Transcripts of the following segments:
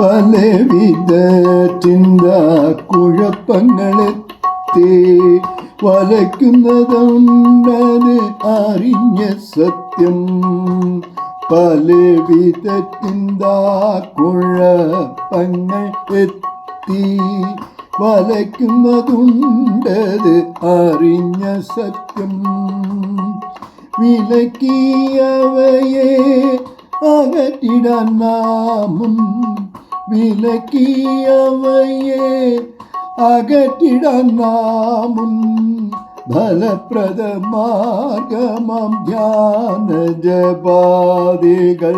പലവിധ ചിന്ത തേ വലയ്ക്കുന്നതുണ്ടത് അറിഞ്ഞ സത്യം. പലവിധ ചിന്ത കുഴപ്പങ്ങൾ എത്തി. വലയ്ക്കുന്നതുണ്ടത് അറിഞ്ഞ സത്യം. വിലക്കിയവയെ അകറ്റിടാൻ നാമും വിലക്കിയവയെ അകറ്റിടാൻ നാമും ഫലപ്രദമാർഗമം ധ്യാന ജപാദികൾ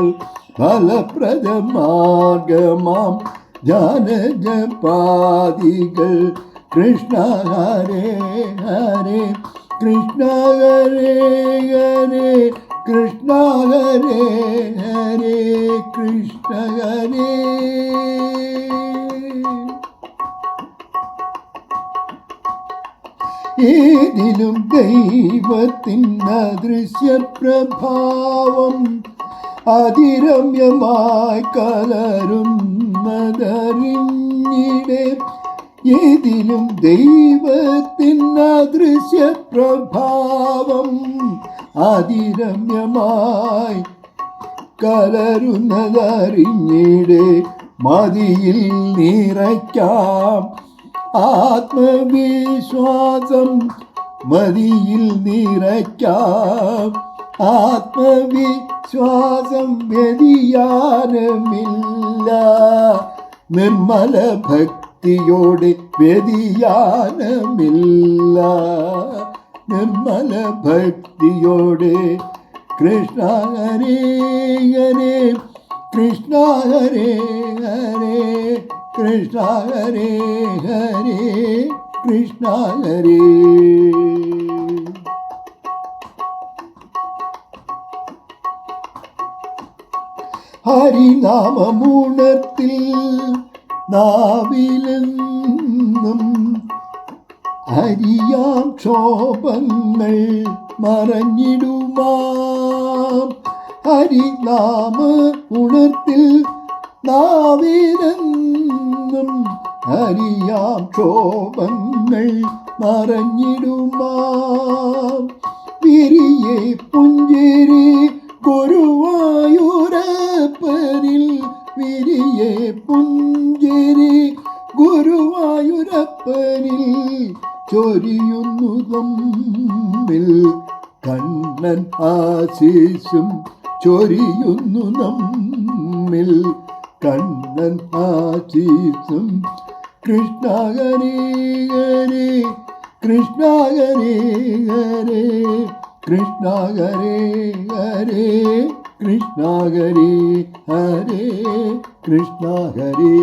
ഫലപ്രദമാർഗമാം ധ്യാന ജപാദികൾ കൃഷ്ണ ഹരേ ഹരേ കൃഷ്ണ ഹരേ ഹരേ കൃഷ്ണ ഹരേ ഹരേ കൃഷ്ണ ഹരേ ഏതിലും ദൈവത്തിൻ ദൃശ്യപ്രഭാവം അതിരമ്യമായി കലരുന്നതറിഞ്ഞിടെ ഏതിലും ദൈവത്തിൻ അദൃശ്യപ്രഭാവം അതിരമ്യമായി കലരുന്നതറിഞ്ഞിടെ മതിയിൽ നിറയ്ക്കാം. ആത്മവിശ്വാസം മതിയിൽ നിറയ്ക്കാം. ആത്മവിശ്വാസം വ്യതിയാനമില്ല. നിർമ്മല ഭക്തിയോടെ വ്യതിയാനമില്ല. നിർമ്മല ഭക്തിയോടെ കൃഷ്ണ ഹരേ ഹരേ കൃഷ്ണ ഹരേ ഹരേ കൃഷ്ണ ഹരേ ഹരേ കൃഷ്ണ ഹരേ നാവിലെന്നും ഹരിയാം ക്ഷോഭങ്ങൾ മറഞ്ഞിടുമാം. ഹരിനാമ ഉണർത്തിൽ നാവിലെന്നും ഹരിയാം ക്ഷോഭങ്ങൾ മറഞ്ഞിടുമാം. വിരിയെ പുഞ്ചിരി ഗുരുവായൂരപ്പനിൽ വിരിയെ പുഞ്ചിരി ഗുരുവായൂരപ്പനിൽ ചൊരിയുന്നു തമ്മിൽ കണ്ണൻ ആശീസും ചൊരിയുന്നു നമ്മിൽ. കണ്ണൻ ആശീസും കൃഷ്ണ ഹരേ ഹരേ കൃഷ്ണ ഹരേ ഹരേ കൃഷ്ണ ഹരേ ഹരേ